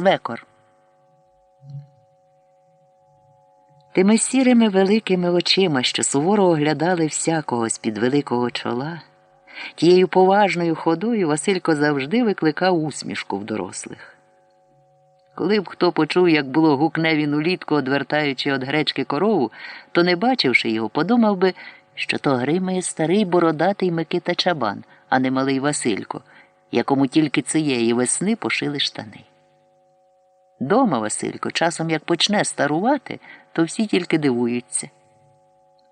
свекор. Тими сірими великими очима, що суворо оглядали всякого з-під великого чола, тією поважною ходою Василько завжди викликав усмішку в дорослих. Коли б хто почув, як було гукне він улітку, одвертаючи від гречки корову, то, не бачивши його, подумав би, що то гримає старий бородатий Микита Чабан, а не малий Василько, якому тільки цієї весни пошили штани. Дома Василько, часом як почне старувати, то всі тільки дивуються.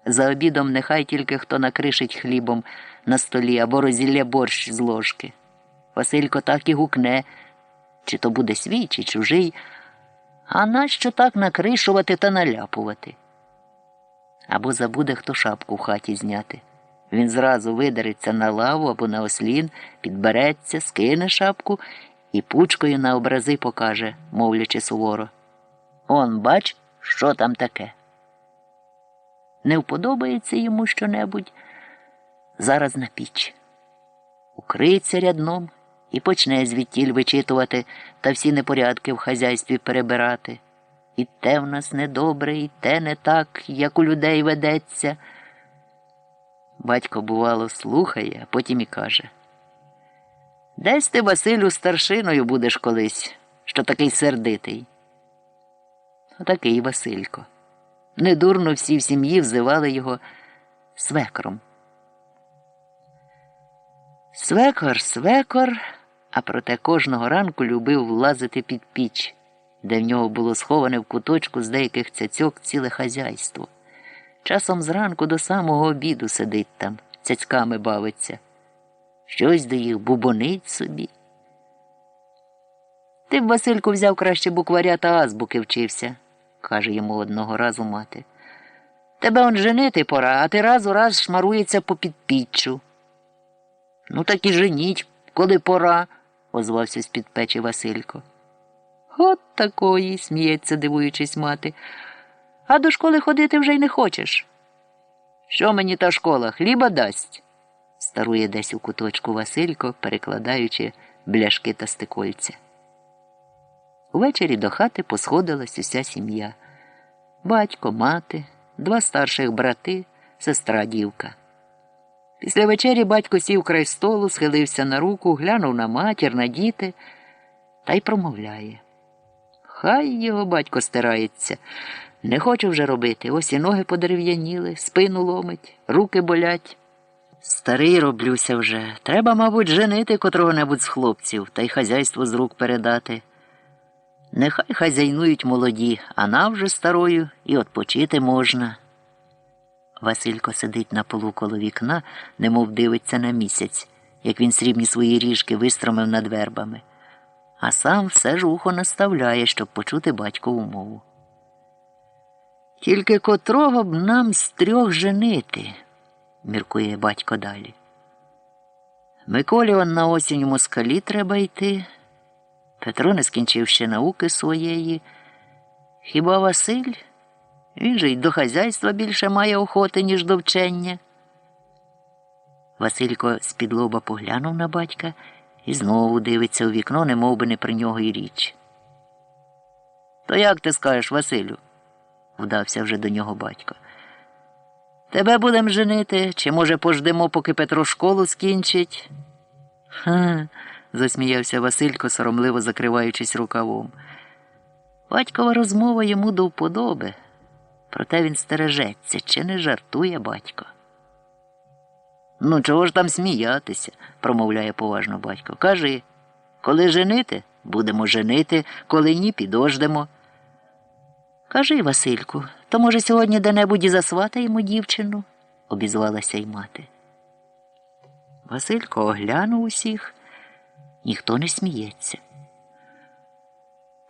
За обідом нехай тільки хто накришить хлібом на столі або розілля борщ з ложки. Василько так і гукне, чи то буде свій, чи чужий, а нащо так накришувати та наляпувати? Або забуде хто шапку в хаті зняти. Він зразу видериться на лаву або на ослін, підбереться, скине шапку і пучкою на образи покаже, мовлячи суворо. Он, бач, що там таке. Не вподобається йому щонебудь зараз на піч. Укриється рядном і почне звідтіль вичитувати та всі непорядки в хазяйстві перебирати. І те в нас недобре, і те не так, як у людей ведеться. Батько, бувало, слухає, а потім і каже. Десь ти, Василю, старшиною будеш колись, що такий сердитий. Отакий Василько. Недурно всі в сім'ї взивали його свекром. Свекор, свекор, а проте кожного ранку любив влазити під піч, де в нього було сховане в куточку з деяких цяцьок ціле хазяйство. Часом зранку до самого обіду сидить там, цяцьками бавиться. Щось до їх бубонить собі. Ти б, Васильку, взяв краще букваря та азбуки вчився, каже йому одного разу мати. Тебе он женити пора, а ти раз у раз шмарується по підпіччю. Ну, так і женіть, коли пора, озвався з-під печі Василько. От такої, сміється, дивуючись мати. А до школи ходити вже й не хочеш. Що мені та школа хліба дасть? Старує десь у куточку Василько, перекладаючи бляшки та стикольця. Увечері до хати посходилась уся сім'я батько, мати, два старших брати, сестра дівка. Після вечері батько сів край столу, схилився на руку, глянув на матір, на діти та й промовляє. Хай його батько стирається. Не хочу вже робити. Ось і ноги подерев'яніли, спину ломить, руки болять. Старий роблюся вже. Треба, мабуть, женити котрого небудь з хлопців та й хазяйство з рук передати. Нехай хазяйнують молоді, а нам вже старою і отпочити можна. Василько сидить на полу коло вікна, немов дивиться на місяць, як він срібні свої ріжки вистромив над вербами, а сам все ж ухо наставляє, щоб почути батькову мову. Тільки котрого б нам з трьох женити, міркує батько далі. Миколі он на осінь у москалі треба йти. Петро не скінчив ще науки своєї. Хіба Василь? Він же й до хазяйства більше має охоти, ніж до вчення. Василько з-під лоба поглянув на батька і знову дивиться у вікно, не би не при нього й річ. То як ти скажеш, Василю? вдався вже до нього батько. Тебе будем женити, чи, може, пождемо, поки Петро школу скінчить? Ха, засміявся Василько, соромливо закриваючись рукавом. Батькова розмова йому до вподоби, проте він стережеться, чи не жартує батько. Ну, чого ж там сміятися, промовляє поважно батько. Кажи, коли женити, будемо женити, коли ні, підождемо. Кажи, Васильку, то, може, сьогодні де-небудь і засватаємо дівчину, обізвалася й мати. Василько оглянув усіх, ніхто не сміється.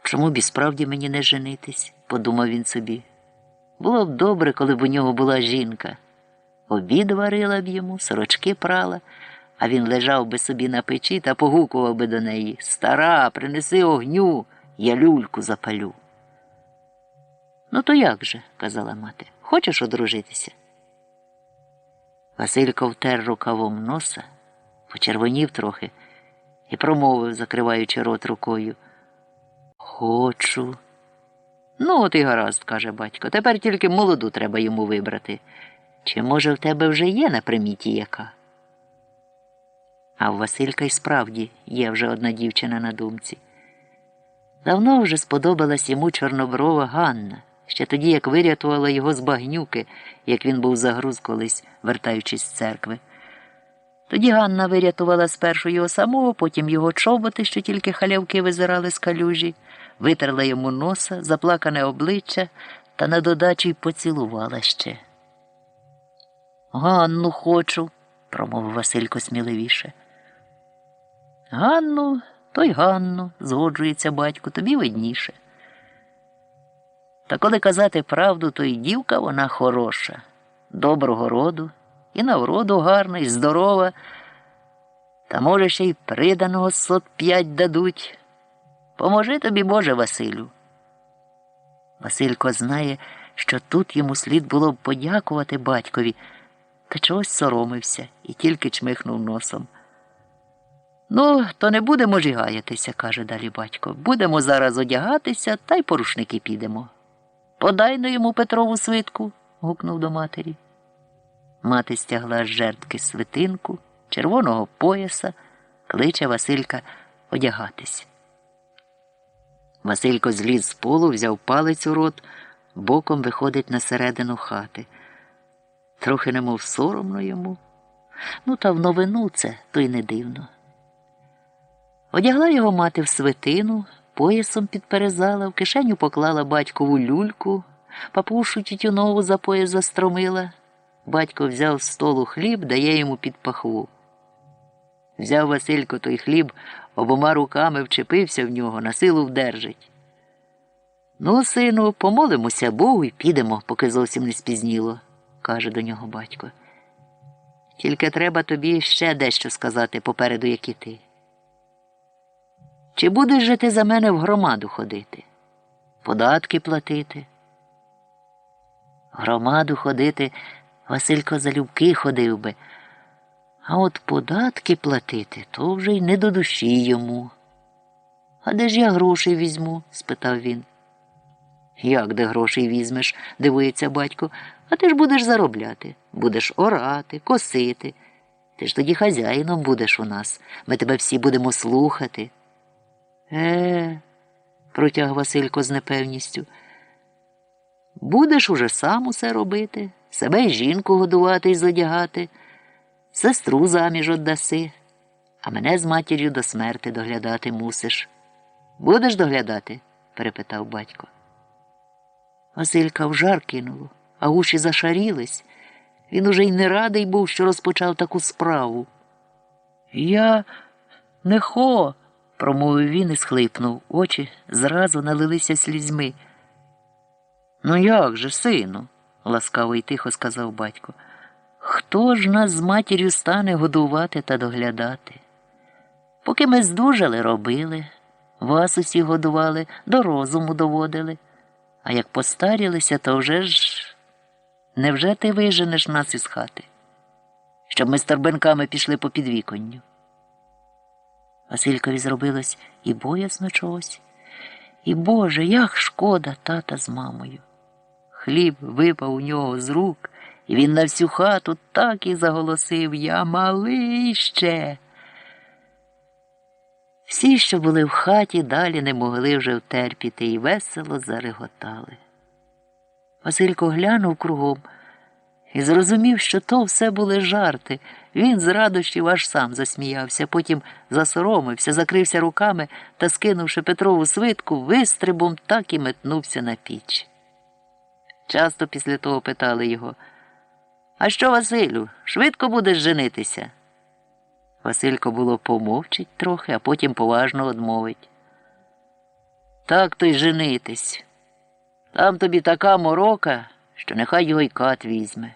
Чому б і справді мені не женитись? подумав він собі. Було б добре, коли б у нього була жінка. Обід варила б йому, сорочки прала, а він лежав би собі на печі та погукував би до неї Стара, принеси огню, я люльку запалю. Ну, то як же, казала мати, хочеш одружитися? Василько втер рукавом носа, почервонів трохи і промовив, закриваючи рот рукою. Хочу. Ну, от і гаразд, каже батько. Тепер тільки молоду треба йому вибрати. Чи, може, в тебе вже є на приміті яка? А в Василька й справді є вже одна дівчина на думці. Давно вже сподобалась йому чорноброва Ганна, ще тоді, як вирятувала його з багнюки, як він був загруз колись, вертаючись з церкви. Тоді Ганна вирятувала спершу його самого, потім його чоботи, що тільки халявки визирали з калюжі, витерла йому носа, заплакане обличчя та на додачу й поцілувала ще. Ганну хочу, промовив Василько сміливіше. Ганну, то й Ганну, згоджується батько, тобі видніше. Та коли казати правду, то й дівка вона хороша, доброго роду, і на вроду гарна, і здорова, та може ще й приданого сот п'ять дадуть. Поможи тобі, Боже, Василю. Василько знає, що тут йому слід було б подякувати батькові, та чогось соромився і тільки чмихнув носом. Ну, то не будемо ж і гаятися, каже далі батько. Будемо зараз одягатися та й по рушники підемо. Подай на йому Петрову свитку. гукнув до матері. Мати стягла з жертки свитинку, червоного пояса, кличе Василька одягатись. Василько зліз з полу, взяв палець у рот, боком виходить на середину хати. Трохи немов соромно йому. Ну, та в новину це, то й не дивно. Одягла його мати в свитину, поясом підперезала, в кишеню поклала батькову люльку, папушу тютюнову за пояс застромила. Батько взяв з столу хліб, дає йому під пахву. Взяв Василько той хліб, обома руками вчепився в нього, на силу вдержить. Ну, сину, помолимося Богу і підемо, поки зовсім не спізніло, каже до нього батько. Тільки треба тобі ще дещо сказати попереду, як і ти. Чи будеш же ти за мене в громаду ходити? Податки платити? Громаду ходити Василько залюбки ходив би, а от податки платити то вже й не до душі йому. А де ж я грошей візьму? спитав він. Як де грошей візьмеш? дивується батько, а ти ж будеш заробляти, будеш орати, косити. Ти ж тоді хазяїном будеш у нас. Ми тебе всі будемо слухати. Е, протяг Василько з непевністю. Будеш уже сам усе робити, себе й жінку годувати й зодягати, сестру заміж отдаси, а мене з матір'ю до смерти доглядати мусиш. Будеш доглядати? перепитав батько. Василька в жар кинуло, а уші зашарілись. Він уже й не радий був, що розпочав таку справу. Я не хо, промовив він і схлипнув. Очі зразу налилися слізьми. Ну як же, сину? ласкаво й тихо сказав батько. Хто ж нас з матір'ю стане годувати та доглядати? Поки ми здужали, робили, вас усі годували, до розуму доводили. А як постарілися, то вже ж невже ти виженеш нас із хати, щоб ми з торбинками пішли по підвіконню? Василькові зробилось і боязно чогось, і Боже, як шкода тата з мамою. Хліб випав у нього з рук, і він на всю хату так і заголосив Я малий ще. Всі, що були в хаті, далі не могли вже втерпіти і весело зареготали. Василько глянув кругом і зрозумів, що то все були жарти. Він з радощів аж сам засміявся, потім засоромився, закрився руками та, скинувши Петрову свитку, вистрибом так і метнувся на піч. Часто після того питали його А що, Василю, швидко будеш женитися? Василько було помовчить трохи, а потім поважно одмовить. Так то й женитись. Там тобі така морока, що нехай його й кат візьме.